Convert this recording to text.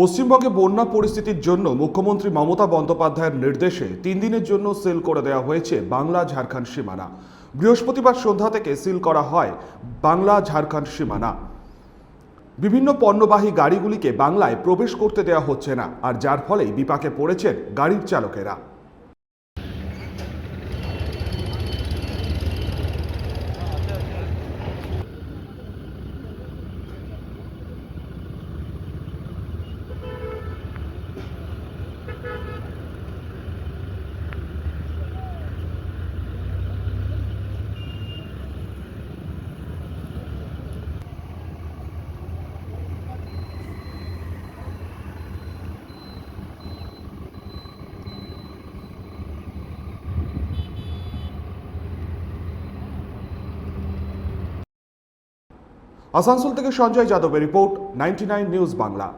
পশ্চিমবঙ্গে বন্যা পরিস্থিতির জন্য মুখ্যমন্ত্রী মমতা বন্দ্যোপাধ্যায়ের নির্দেশে তিন দিনের জন্য সিল করে দেওয়া হয়েছে বাংলা ঝাড়খণ্ড সীমানা। বৃহস্পতিবার সন্ধ্যা থেকে সিল করা হয় বাংলা ঝাড়খণ্ড সীমানা। বিভিন্ন পণ্যবাহী গাড়িগুলিকে বাংলায় প্রবেশ করতে দেওয়া হচ্ছে না, আর যার ফলেই বিপাকে পড়েছেন গাড়ির চালকেরা। আসানসোল থেকে সঞ্জয় যাদবের রিপোর্ট নাইনটি নিউজ বাংলা।